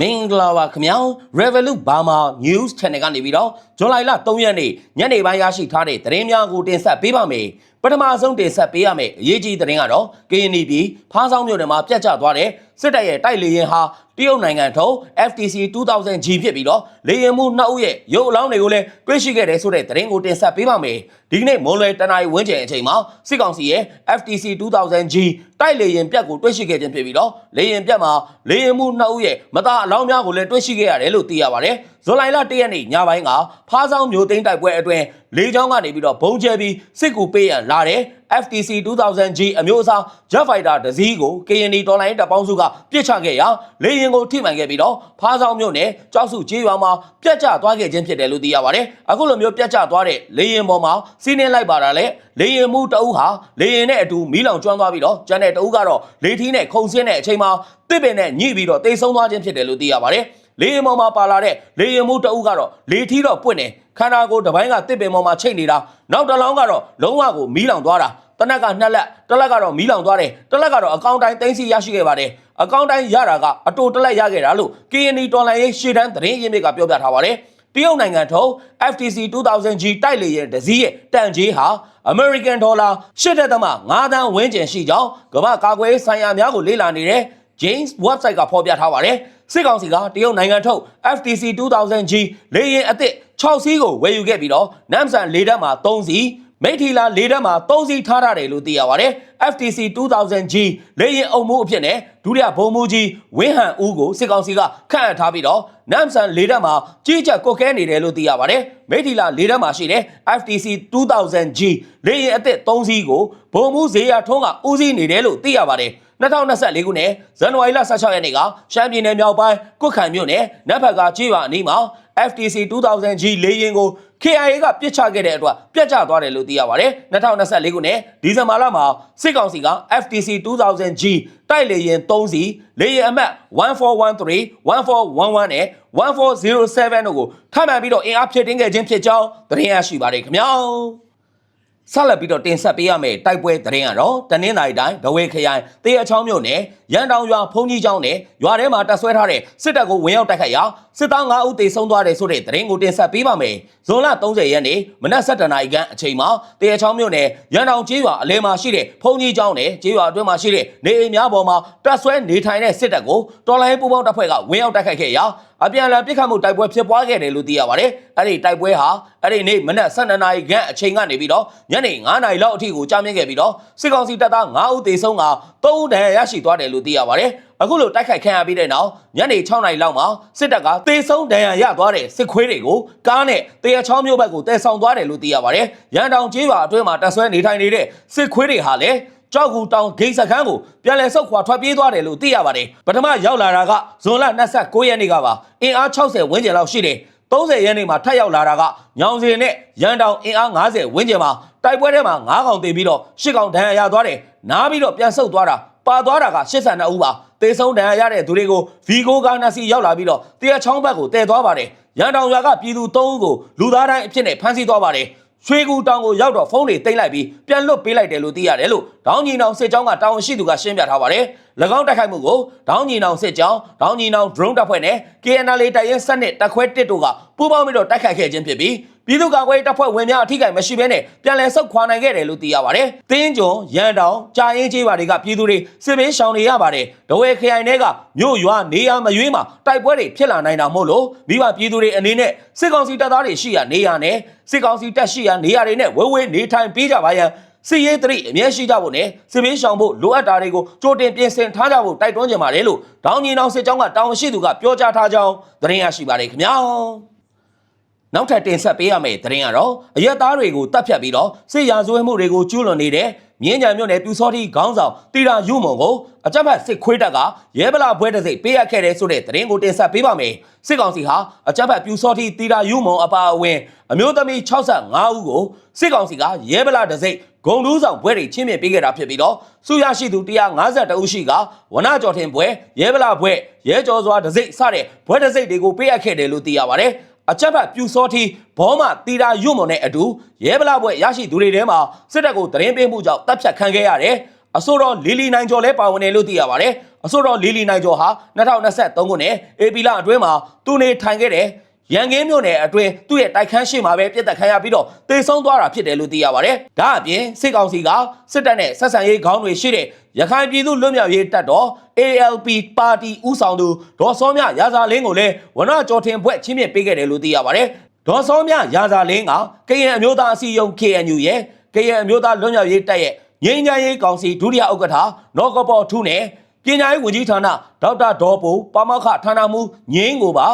မင်္ဂလာပါခင်ဗျာ Revolut Burma News Channel ကနေပြီးတော့ဇွန်လ3ရက်နေ့ညနေပိုင်းရရှိထားတဲ့သတင်းများကိုတင်ဆက်ပေးပါမယ် ပထမဆုံးတင်ဆက်ပေးရမယ့်အရေးကြီးသတင်းကတော့ KNY ပြည်ဖားဆောင်မြို့နယ်မှာပြတ်ကျသွားတဲ့စစ်တပ်ရဲ့တိုက်လေရင်ဟာတရုတ်နိုင်ငံထုံး FTC 2000G ဖြစ်ပြီးတော့လေရင်မှုနှစ်ဦးရဲ့ရုပ်အလောင်းတွေကိုလည်းတွေ့ရှိခဲ့တယ်ဆိုတဲ့သတင်းကိုတင်ဆက်ပေးပါမယ်ဒီကနေ့မွန်လွယ်တနင်္လာရီဝန်းကျင်အချိန်မှာစစ်ကောင်စီရဲ့ FTC 2000G တိုက်လေရင်ပြတ်ကိုတွေ့ရှိခဲ့ခြင်းဖြစ်ပြီးတော့လေရင်ပြတ်မှာလေရင်မှုနှစ်ဦးရဲ့မသားအလောင်းများကိုလည်းတွေ့ရှိခဲ့ရတယ်လို့သိရပါတယ် ဇွန်လလ1ရက်နေ့ညပိုင်းကဖားဆောင်မျိုးသိန်းတိုက်ပွဲအတွင်းလေကြောင်းကနေပြီးတော့ဘုံကျဲပြီးစစ်ကူပေးရန်လာတဲ့ FTC 2000G အမျိုးအစား Jet Fighter တစ်စီးကို KND တော်လိုင်းတပ်ပေါင်းစုကပစ်ချခဲ့ရာလေရင်ကိုထိမှန်ခဲ့ပြီးတော့ဖားဆောင်မြို့နယ်ကြောက်စုကျေးရွာမှာပြတ်ကျသွားခဲ့ခြင်းဖြစ်တယ်လို့သိရပါတယ်အခုလိုမျိုးပြတ်ကျသွားတဲ့လေရင်ပေါ်မှာစီးနှင်းလိုက်ပါတာလေလေရင်မှုတအုပ်ဟာလေရင်နဲ့အတူမီးလောင်ကျွမ်းသွားပြီးတော့ကျန်တဲ့တအုပ်ကတော့လေထီးနဲ့ခုံဆင်းတဲ့အချိန်မှာတစ်ပင်နဲ့ညှိပြီးတော့တိတ်ဆုံးသွားခြင်းဖြစ်တယ်လို့သိရပါတယ် လေရင်ပေါ်မှာပါလာတဲ့လေရင်မှုတအုပ်ကတော့လေထီးတော့ပွင့်နေခန္ဓာကိုယ်တစ်ပိုင်းကတစ်ပင်ပေါ်မှာချိတ်နေတာနောက်တစ်လောင်းကတော့လုံးဝကိုမီးလောင်သွားတာတနက်ကနှစ်လက်တစ်လက်ကတော့မီးလောင်သွားတယ်တစ်လက်ကတော့အကောင့်တိုင်းသိမ်းဆီးရရှိခဲ့ပါတယ်အကောင့်တိုင်းရတာကအတူတစ်လက်ရခဲ့တာလို့ KND တော်လိုင်းရေးရှေ့တန်းသတင်းရင်းမြစ်ကပြောပြထားပါတယ်တရုတ်နိုင်ငံထုံး FTC 2000G တိုက်လေယာဉ်တစ်စီးရဲ့တန်ကြေးဟာ American Dollar 8.5တန်းဝန်းကျင်ရှိကြောင်းကမ္ဘာကာကွယ်ရေးဆိုင်ရာများကိုလေ့လာနေတဲ့ James website ကဖော်ပြထားပါတယ်စစ်ကောင်စီကတရုတ်နိုင်ငံထုတ် FTC 2000G လေယာဉ်အသစ်6စီးကိုဝယ်ယူခဲ့ပြီးတော့နမ်ဆန်လေတပ်မှာ3စီးမိထီလာလေတပ်မှာ3စီးထားရတယ်လို့သိရပါတယ် FTC 2000G လေယာဉ်အုံမှုအဖြစ်နဲ့ဒုတိယဗိုလ်မှူးကြီးဝင်းဟန်ဦးကိုစစ်ကောင်စီကခန့်အပ်ထားပြီးတော့နမ်ဆန်လေတပ်မှာကြီးကြပ်ကွက်ခဲနေတယ်လို့သိရပါတယ်မိထီလာလေတပ်မှာရှိတဲ့ FTC 2000G လေယာဉ်အသစ်3စီးကိုဗိုလ်မှူးဇေယျထွန်းကဦးစီးနေတယ်လို့သိရပါတယ် 2024ခုနှစ်ဇန်နဝါရီလ16ရက်နေ့ကရှမ်းပြည်နယ်မြောက်ပိုင်းကွတ်ခိုင်မြို့နယ်နတ်ဖက်ကကြေးရွာအနီးမှာ FTC 2000G လေယာဉ်ကို KIA ကပြစ်ချခဲ့တဲ့အတွက်ပြတ်ကျသွားတယ်လို့သိရပါတယ်2024ခုနှစ်ဒီဇင်ဘာလမှာစစ်ကောင်စီက FTC 2000G တိုက်လေယာဉ်3စီးလေယာဉ်အမှတ်1413 1411နဲ့1407တို့ကိုထပ်မံပြီးတော့အင်အားဖြည့်တင်းခဲ့ခြင်းဖြစ်ကြောင်းသတင်းရရှိပါတယ်ခင်ဗျာ ဆက်လက်ပြီးတော့တင်ဆက်ပေးရမယ့်တိုက်ပွဲသတင်းကတော့တနင်္သာရီတိုင်းဘဝေခရိုင်တေးအချောင်းမြို့နယ်ရန်တောင်ရွာဖုန်ကြီးကျောင်းနယ်ရွာထဲမှာတပ်ဆွဲထားတဲ့စစ်တပ်ကိုဝင်ရောက်တိုက်ခိုက်ရာစစ်သား9ဦးသေဆုံးသွားတယ်ဆိုတဲ့သတင်းကိုတင်ဆက်ပေးပါမယ်။ဇွန်လ30ရက်နေ့မနက်7:00နာရီခန့်အချိန်မှာတေးအချောင်းမြို့နယ်ရန်တောင်ကျေးရွာအလဲမှာရှိတဲ့ဖုန်ကြီးကျောင်းနယ်ကျေးရွာအတွင်းမှာရှိတဲ့နေအိမ်များပေါ်မှာတပ်ဆွဲနေထိုင်တဲ့စစ်တပ်ကိုတော်လိုင်းပူပေါင်းတပ်ဖွဲ့ကဝင်ရောက်တိုက်ခိုက်ခဲ့ရာ အပြန်အလှန်ပစ်ခတ်မှုတိုက်ပွဲဖြစ်ပွားခဲ့တယ်လို့သိရပါတယ်။အဲ့ဒီတိုက်ပွဲဟာအဲ့ဒီနေ့မနက်7:00နာရီခန့်အချိန်ကနေပြီးတော့ညနေ9:00နာရီလောက်အထိကိုကြာမြင့်ခဲ့ပြီးတော့စစ်ကောင်စီတပ်သား9ဦးသေဆုံးက3ဦးဒဏ်ရာရရှိသွားတယ်လို့သိရပါတယ်။အခုလိုတိုက်ခိုက်ခံရပြီးတဲ့နောက်ညနေ6:00နာရီလောက်မှာစစ်တပ်ကသေဆုံးဒဏ်ရာရသွားတဲ့စစ်ခွေးတွေကိုကားနဲ့တရချောင်းမြို့ဘက်ကိုတဲဆောင်သွားတယ်လို့သိရပါတယ်။ရန်တောင်ကျေးရွာအတွင်းမှာတပ်ဆွဲနေထိုင်နေတဲ့စစ်ခွေးတွေဟာလည်း ကြောက်ကူတောင်ဂိတ်စခန်းကိုပြန်လည်ဆုတ်ခွာထွက်ပြေးသွားတယ်လို့သိရပါတယ်။ပထမရောက်လာတာကဇွန်လ29ရက်နေ့ကပါအင်အား60ဝန်းကျင်လောက်ရှိတယ်။30ရက်နေ့မှာထပ်ရောက်လာတာကညောင်စင်နဲ့ရန်တောင်အင်အား90ဝန်းကျင်မှာတိုက်ပွဲထဲမှာ9កောင်တင်ပြီးတော့10កောင်ဒဏ်ရာရသွားတယ်။နားပြီးတော့ပြန်ဆုတ်သွားတာပါသွားတာက82ဦးပါ။တေဆုံးဒဏ်ရာရတဲ့သူတွေကိုဗီဂိုကာနာစီရောက်လာပြီးတော့တရားချောင်းဘက်ကိုတည်သွားပါတယ်။ရန်တောင်ရွာကပြည်သူ3ဦးကိုလူသားတိုင်းအဖြစ်နဲ့ဖမ်းဆီးသွားပါတယ်။ ရွှေကူတောင်ကိုရောက်တော့ဖုန်းတွေတိတ်လိုက်ပြီးပြန်လွတ်ပေးလိုက်တယ်လို့သိရတယ်လို့ဒေါင်းညီနောင်စစ်ကြောင်းကတာဝန်ရှိသူကရှင်းပြထားပါတယ်။၎င်းတိုက်ခိုက်မှုကိုဒေါင်းညီနောင်စစ်ကြောင်းဒေါင်းညီနောင် drone တပ်ဖွဲ့နဲ့ KNL တိုက်ရဲစနစ်တပ်ခွဲတစ်တို့ကပူးပေါင်းပြီးတော့တိုက်ခိုက်ခဲ့ခြင်းဖြစ်ပြီး ပြည်သူ့ကာကွယ်ရေးတပ်ဖွဲ့ဝင်များအထိကိမရှိဘဲနဲ့ပြန်လည်ဆုတ်ခွာနိုင်ခဲ့တယ်လို့သိရပါတယ်။တင်းကျွန်းရန်တောင်ကြာရင်ကျေးပါတွေကပြည်သူတွေစစ်ဘေးရှောင်နေရပါတယ်။ဒဝဲခရိုင်တွေကမြို့ရွာနေရမရွေးမှာတိုက်ပွဲတွေဖြစ်လာနိုင်တာမို့လို့မိဘပြည်သူတွေအနေနဲ့စစ်ကောင်စီတပ်သားတွေရှိရာနေရာနဲ့စစ်ကောင်စီတပ်ရှိရာနေရာတွေနဲ့ဝဲဝဲနေထိုင်ပေးကြပါရန်စီရေးတရိအမျက်ရှိကြဖို့နဲ့စစ်ဘေးရှောင်ဖို့လိုအပ်တာတွေကိုကြိုတင်ပြင်ဆင်ထားကြဖို့တိုက်တွန်းကြပါတယ်လို့ဒေါင်းညီနောင်စစ်ကြောင်းကတာဝန်ရှိသူကပြောကြားထားကြောင်းသတင်းရရှိပါတယ်ခင်ဗျာ နောက်ထပ်တင်ဆက်ပေးရမယ့်သတင်းကတော့အရက်သားတွေကိုတပ်ဖြတ်ပြီးတော့စစ်ရာဇဝဲမှုတွေကိုကျူးလွန်နေတဲ့မြင်းကြံမြို့နယ်ပြူစောတိခေါင်းဆောင်တီရာယူမုံကိုအကြမ်းဖက်စစ်ခွေးတပ်ကရဲဗလာဘွဲတစ်စိတ်ပေးရခဲ့တဲ့ဆိုတဲ့သတင်းကိုတင်ဆက်ပေးပါမယ်စစ်ကောင်စီဟာအကြမ်းဖက်ပြူစောတိတီရာယူမုံအပါအဝင်အမျိုးသမီး65ဦးကိုစစ်ကောင်စီကရဲဗလာတစ်စိတ်ဂုံတူးဆောင်ဘွဲတွေချင်းမြင်ပေးခဲ့တာဖြစ်ပြီးတော့စုရရှိသူ152ဦးရှိကဝနကျော်ထင်ဘွဲရဲဗလာဘွဲရဲကျော်စွာတစ်စိတ်စတဲ့ဘွဲတစ်စိတ်တွေကိုပေးအပ်ခဲ့တယ်လို့သိရပါတယ် အချက်ဖတ်ပြူစောတီဘောမတီတာရွတ်မွန်နဲ့အတူရဲဗလာဘွဲရရှိသူတွေထဲမှာစစ်တပ်ကိုသတင်းပေးမှုကြောင့်တပ်ဖြတ်ခံခဲ့ရတယ်။အဆိုတော်လီလီနိုင်ကျော်လည်းပါဝင်တယ်လို့သိရပါတယ်အစိုးရလီလီနိုင်ကျော်ဟာ2023ခုနှစ်ဧပြီလအတွင်းမှာသူနေထိုင်ခဲ့တဲ့ရန်ကင်းမြို့နယ်အတွင်းသူ့ရဲ့တိုက်ခန်းရှိမှာပဲပြစ်တက်ခံရပြီးတော့တေဆုံးသွားတာဖြစ်တယ်လို့သိရပါတယ်။ဒါအပြင်စစ်ကောင်စီကစစ်တပ်နဲ့ဆက်ဆံရေးခေါင်းတွေရှိတဲ့ ရခိုင်ပြည်သူ့လွတ်မြောက်ရေးတပ်တော် ALP ပါတီဦးဆောင်သူဒေါ်စောမြရာဇာလင်းကိုလည်းဝနကျော်ထင်ဘွဲ့ချင်းမြင့်ပေးခဲ့တယ်လို့သိရပါတယ်။ဒေါ်စောမြရာဇာလင်းကကရင်အမျိုးသားအစည်းအရုံး KNU ရဲ့ကရင်အမျိုးသားလွတ်မြောက်ရေးတပ်ရဲ့ငြိမ်းချမ်းရေးကောင်စီဒုတိယဥက္ကဋ္ဌနော့ကပေါ်ထူးနဲ့ပညာရေးဝန်ကြီးဌာနဒေါက်တာဒေါ်ပူပါမောက္ခဌာနမှူးငင်းကိုပါ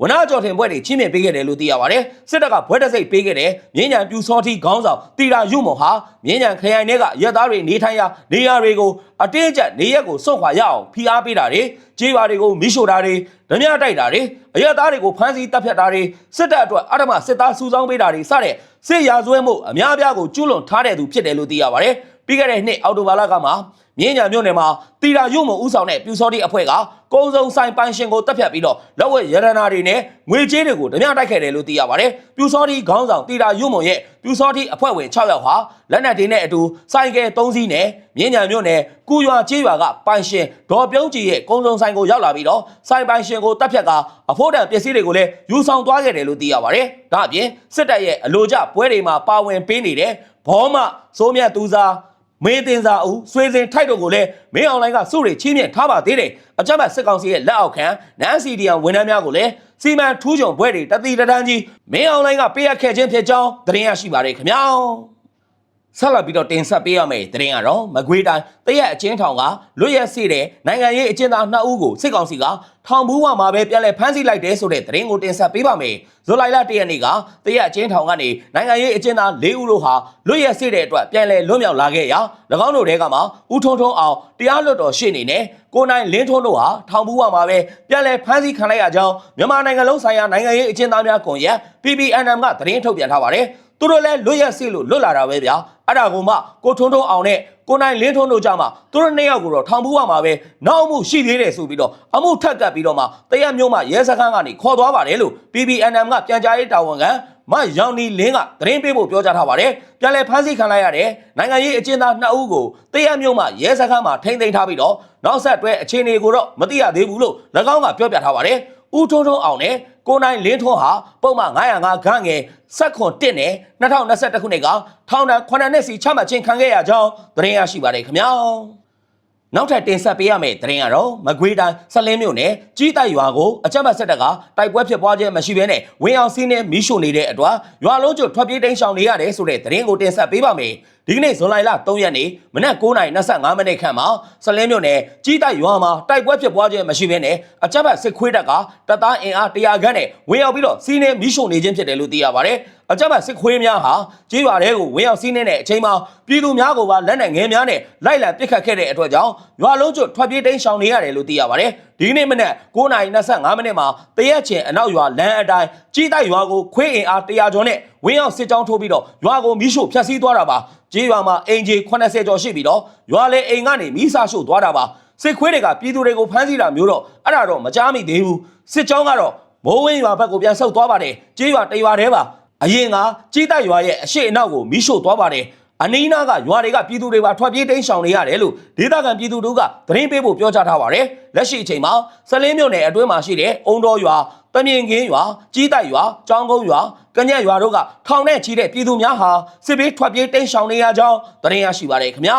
ဝနာကျော်ထင်ဘွဲ့တွေချင်းမြင့်ပေးခဲ့တယ်လို့သိရပါတယ်စစ်တပ်ကဘွဲ့တစိတ်ပေးခဲ့တယ်မြင်းညံပြူစောတိခေါင်းဆောင်တီရာယုမွန်ဟာမြင်းညံခရိုင်တွေကရက်သားတွေနေထိုင်ရာနေရာတွေကိုအတင်းအကျပ်နေရက်ကိုစွန့်ခွာရအောင်ဖိအားပေးတာတွေကြေးပါတွေကိုမိရှို့တာတွေဓမြတိုက်တာတွေအရက်သားတွေကိုဖမ်းဆီးတပ်ဖြတ်တာတွေစစ်တပ်အတွက်အဓမ္မစစ်သားစုဆောင်းပေးတာတွေစတဲ့စစ်ရာဇဝဲမှုအများအပြားကိုကျူးလွန်ထားတဲ့သူဖြစ်တယ်လို့သိရပါတယ် ပြီးခဲ့တဲ့နှစ်အောက်တိုဘာလကမှမြင်းညာမြို့နယ်မှာတီရာရုံမုံဦးဆောင်တဲ့ပြူစောတိအဖွဲ့ကကုန်းစုံဆိုင်ပိုင်ရှင်ကိုတပ်ဖြတ်ပြီးတော့လက်ဝဲရတနာတွေနဲ့ငွေကြေးတွေကိုဓမြတိုက်ခဲ့တယ်လို့သိရပါတယ်။ပြူစောတိခေါင်းဆောင်တီရာရုံမုံရဲ့ပြူစောတိအဖွဲ့ဝင်6ယောက်ဟာလက်နက်တွေနဲ့အတူစိုက်ကဲ3စီးနဲ့မြင်းညာမြို့နယ်ကုရွာကျေးရွာကပိုင်ရှင်ဒေါ်ပြုံးကြီးရဲ့ကုန်းစုံဆိုင်ကိုရောက်လာပြီးတော့ဆိုင်ပိုင်ရှင်ကိုတပ်ဖြတ်ကအဖို့တန်ပစ္စည်းတွေကိုလည်းယူဆောင်သွားခဲ့တယ်လို့သိရပါတယ်။ဒါအပြင်စစ်တပ်ရဲ့အလိုကျပွဲတွေမှာပါဝင်ပေးနေတဲ့ဘောမစိုးမြတ်သူစား မေးတင်စာဦးဆွေစဉ်ထိုက်တို့ကိုလည်းမင်းအွန်လိုင်းကစုတွေချင်းမြင့်ထားပါသေးတယ်အကြမ်းဖက်စစ်ကောင်စီရဲ့လက်အောက်ခံနန်းစီဒီယံဝန်ထမ်းများကိုလည်းစီမံထူးချွန်ဘွဲတွေတတိတတန်းကြီးမင်းအွန်လိုင်းကပေးအပ်ခဲ့ခြင်းဖြစ်ကြောင်းသတင်းရရှိပါတယ်ခင်ဗျာ ဆက်လက်ပြီးတော့တင်ဆက်ပေးရမယ့်သတင်းကတော့မကွေးတိုင်းတရက်အချင်းထောင်ကလွတ်ရက်စေတဲ့နိုင်ငံရေးအကျဉ်းသား2ဦးကိုစစ်ကောင်စီကထောင်ဘူးဝမှာပဲပြန်လည်ဖမ်းဆီးလိုက်တဲ့ဆိုတဲ့သတင်းကိုတင်ဆက်ပေးပါမယ်။ဇူလိုင်လ1ရက်နေ့ကတရက်အချင်းထောင်ကနေနိုင်ငံရေးအကျဉ်းသား4ဦးတို့ဟာလွတ်ရက်စေတဲ့အတွက်ပြန်လည်လွတ်မြောက်လာခဲ့ရာ၎င်းတို့တဲကမှဦးထုံထုံအောင်တရားလွတ်တော်ရှေ့နေနဲ့ကိုနိုင်လင်းထွန်းတို့ဟာထောင်ဘူးဝမှာပဲပြန်လည်ဖမ်းဆီးခံလိုက်ရကြောင်းမြန်မာနိုင်ငံလုံးဆိုင်ရာနိုင်ငံရေးအကျဉ်းသားများကွန်ရက် PPNM ကသတင်းထုတ်ပြန်ထားပါတယ်။သူတို့လည်းလွတ်ရက်စေလို့လွတ်လာတာပဲဗျာ အဲ့ဒါကိုမှကိုထွန်းထွန်းအောင်နဲ့ကိုနိုင်လင်းထွန်းတို့ကြမှာသူတို့နှစ်ယောက်ကိုတော့ထောင်ဘူးဝမှာပဲနောက်မှုရှိသေးတယ်ဆိုပြီးတော့အမှုထပ်ကပ်ပြီးတော့မှတရက်မျိုးမှရဲစခန်းကနေခေါ်သွားပါတယ်လို့ PPNM ကပြန်ကြားရေးတာဝန်ခံမယောင်နီလင်းကသတင်းပေးဖို့ပြောကြားထားပါတယ်ပြန်လည်ဖမ်းဆီးခံလိုက်ရတဲ့နိုင်ငံရေးအကျဉ်းသား2ဦးကိုတရက်မျိုးမှရဲစခန်းမှာထိန်းသိမ်းထားပြီးတော့နောက်ဆက်တွဲအခြေအနေကိုတော့မသိရသေးဘူးလို့၎င်းကပြောပြထားပါတယ် ဦးထွန်းထွန်းအောင်နဲ့ကိုနိုင်လင်းထွန်းဟာပုံမှန်905ခန်းငယ်ဆက်ခွန်1နဲ့2021ခုနှစ်ကထောင်ဒဏ်9နှစ်စီချမှတ်ခြင်းခံခဲ့ရကြောင်းသတင်းရရှိပါတယ်ခင်ဗျာနောက်ထပ်တင်ဆက်ပေးရမယ့်သတင်းကတော့မကွေးတိုင်းဆက်လင်းမြို့နယ်ကြီးတိုက်ရွာကိုအကြမ်းဖက်စစ်တပ်ကတိုက်ပွဲဖြစ်ပွားခြင်းမရှိဘဲနဲ့ဝင်းအောင်စီးနဲ့မီးရှို့နေတဲ့အတွက်ရွာလုံးကျွတ်ထွက်ပြေးတိမ်းရှောင်နေရတယ်ဆိုတဲ့သတင်းကိုတင်ဆက်ပေးပါမယ်ဒီကနေ့ဇွန်လ3ရက်နေ့မနက်9:25မိနစ်ခန့်မှာဆက်လင်းမြို့နယ်ကြီးတိုက်ရွာမှာတိုက်ပွဲဖြစ်ပွားခြင်းမရှိဘဲနဲ့အကြမ်းဖက်စစ်ခွေးတပ်ကတပ်သားအင်အား100ခန့်နဲ့ဝင်းအောင်ပြီးတော့စီးနဲ့မီးရှို့နေခြင်းဖြစ်တယ်လို့သိရပါတယ်အကြမ်းဖက်စစ်ခွေးများဟာကြေးရွာတွေကိုဝင်းအောင်စီးနေတဲ့အချိန်မှာပြည်သူများကိုပါလက်နက်ငယ်များနဲ့လိုက်လံပစ်ခတ်ခဲ့တဲ့အတွက်ကြောင့်ရွာလုံးကျွတ်ထွက်ပြေးတိမ်းရှောင်နေရတယ်လို့သိရပါတယ်။ဒီနေ့မနက်9:25မိနစ်မှာတရက်ချင်းအနောက်ရွာလမ်းအတိုင်းကြီးတိုက်ရွာကိုခွေးအင်အား100ကျော်နဲ့ဝင်းအောင်စစ်ကြောင်းထိုးပြီးတော့ရွာကိုမီးရှို့ဖျက်ဆီးသွားတာပါ။ ကြေးရွာမှာအင်ဂျီ80ကျော်ရှိပြီးတော့ရွာလေအိမ်ကနေမီးစာရှို့သွားတာပါ။စစ်ခွေးတွေကပြည်သူတွေကိုဖမ်းဆီးတာမျိုးတော့အဲ့ဒါတော့မကြားမိသေးဘူး။စစ်ကြောင်းကတော့မိုးဝင်းရွာဘက်ကိုပြန်ဆုတ်သွားပါတယ်။ကြေးရွာတရွာတည်းပါ။အရင်ကကြီးတိုက်ရွာရဲ့အရှိအနောက်ကိုမီးရှို့သွားပါတယ် အနီးနားကရွာတွေကပြည်သူတွေပါထွက်ပြေးတိမ်းရှောင်နေရတယ်လို့ဒေသခံပြည်သူတို့ကသတင်းပေးဖို့ပြောကြားထားပါတယ်လက်ရှိအချိန်မှာစလင်းမြို့နယ်အတွင်းမှာရှိတဲ့အုံတော်ရွာတမြင်ကင်းရွာကြီးတိုက်ရွာကျောင်းကုန်းရွာကညက်ရွာတို့ကထောင်နဲ့ချီတဲ့ပြည်သူများဟာစစ်ဘေးထွက်ပြေးတိမ်းရှောင်နေရကြောင်းသတင်းရရှိပါတယ်ခင်ဗျာ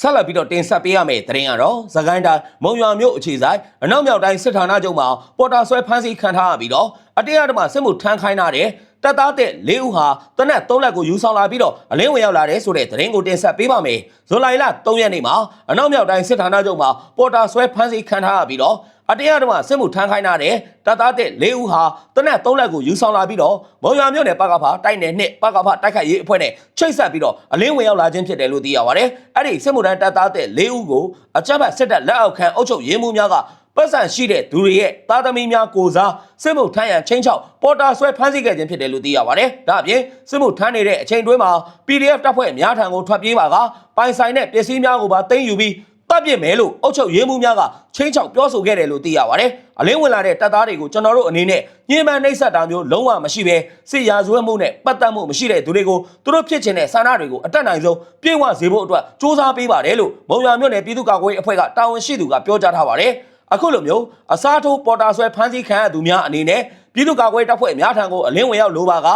ဆက်လက်ပြီးတော့တင်ဆက်ပေးရမယ့်သတင်းကတော့သခိုင်းတိုင်းမုံရွာမြို့အခြေဆိုင်အနောက်မြောက်တိုင်းစစ်ဌာနချုပ်မှာပေါ်တာဆွဲဖမ်းဆီးခံထားရပြီးတော့အတရားဓမ္မစစ်မှုထမ်းခိုင်းထားတဲ့ တပ်သားတဲ့၄ဦးဟာတနက်၃လက်ကိုယူဆောင်လာပြီးတော့အလင်းဝင်ရောက်လာတဲ့ဆိုတဲ့သတင်းကိုတင်ဆက်ပေးပါမယ်။ဇွန်လ3ရက်နေ့မှာအနောက်မြောက်တိုင်းစစ်ဌာနချုပ်မှာပေါ်တာဆွဲဖမ်းဆီးခံထားရပြီးတော့အတရားဓမ္မစစ်မှုထမ်းခိုင်းထားတဲ့တပ်သားတဲ့၄ဦးဟာတနက်၃လက်ကိုယူဆောင်လာပြီးတော့မုံရွာမြို့နယ်ပကဖတိုက်နယ်နှစ်ပကဖတိုက်ခိုက်ရေးအဖွဲ့နဲ့ချိတ်ဆက်ပြီးတော့အလင်းဝင်ရောက်လာခြင်းဖြစ်တယ်လို့သိရပါတယ်။အဲ့ဒီစစ်မှုထမ်းတပ်သားတဲ့၄ဦးကိုအကြမ်းဖက်စစ်တပ်လက်အောက်ခံအုပ်ချုပ်ရေးမှူးများက ပတ်စံရှိတဲ့သူတွေရဲ့သားသမီးများကိုစားစစ်မှုထမ်းရန်ချင်းချောက်ပေါ်တာဆွဲဖမ်းဆီးခဲ့ခြင်းဖြစ်တယ်လို့သိရပါတယ်။ဒါအပြင်စစ်မှုထမ်းနေတဲ့အချိန်တွင်းမှာ PDF တပ်ဖွဲ့များထံကိုထွက်ပြေးပါကပိုင်ဆိုင်တဲ့ပစ္စည်းများကိုပါသိမ်းယူပြီးတပ်ပြစ်မယ်လို့အုပ်ချုပ်ရေးမှုများကချင်းချောက်ပြောဆိုခဲ့တယ်လို့သိရပါတယ်။အလင်းဝင်လာတဲ့တပ်သားတွေကိုကျွန်တော်တို့အနေနဲ့ညှဉ်းပန်းနှိပ်စက်တာမျိုးလုံးဝမရှိဘဲစစ်ရာဇဝတ်မှုနဲ့ပတ်သက်မှုမရှိတဲ့သူတွေကိုသူတို့ဖြစ်ချင်တဲ့ဆန္ဒတွေကိုအတက်နိုင်ဆုံးပြေဝစေဖို့အတွက်စ조사ပေးပါတယ်လို့မုံရမြို့နယ်ပြည်သူ့ကာကွယ်ရေးအဖွဲ့ကတာဝန်ရှိသူကပြောကြားထားပါတယ်။ အခုလိုမျိုးအစားထိုးပေါ်တာဆွဲဖမ်းဆီးခံရသူများအနေနဲ့ပြည်သူ့ကာကွယ်ရေးတပ်ဖွဲ့များထံကိုအလင်းဝင်ရောက်လိုပါက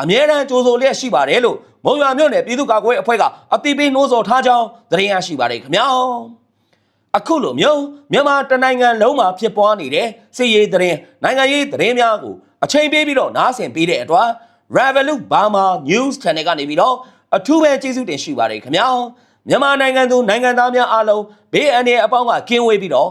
အမြဲတမ်းကြိုးဆိုလျက်ရှိပါတယ်လို့မုံရမြို့နယ်ပြည်သူ့ကာကွယ်ရေးအဖွဲ့ကအတိပေးနှိုးဆော်ထားကြောင်းသတင်းရရှိပါတယ်ခင်ဗျာ။အခုလိုမျိုးမြန်မာတနိုင်ငံလုံးမှာဖြစ်ပွားနေတဲ့စစ်ရေးသတင်းနိုင်ငံရေးသတင်းများကိုအချိန်ပေးပြီးတော့နားဆင်ပေးတဲ့အတွက် Revolut Burma News Channel ကနေပြီးတော့အထူးပဲကျေးဇူးတင်ရှိပါတယ်ခင်ဗျာမြန်မာနိုင်ငံသူနိုင်ငံသားများအားလုံးဘေးအန္တရာယ်အပေါင်းကကင်းဝေးပြီးတော့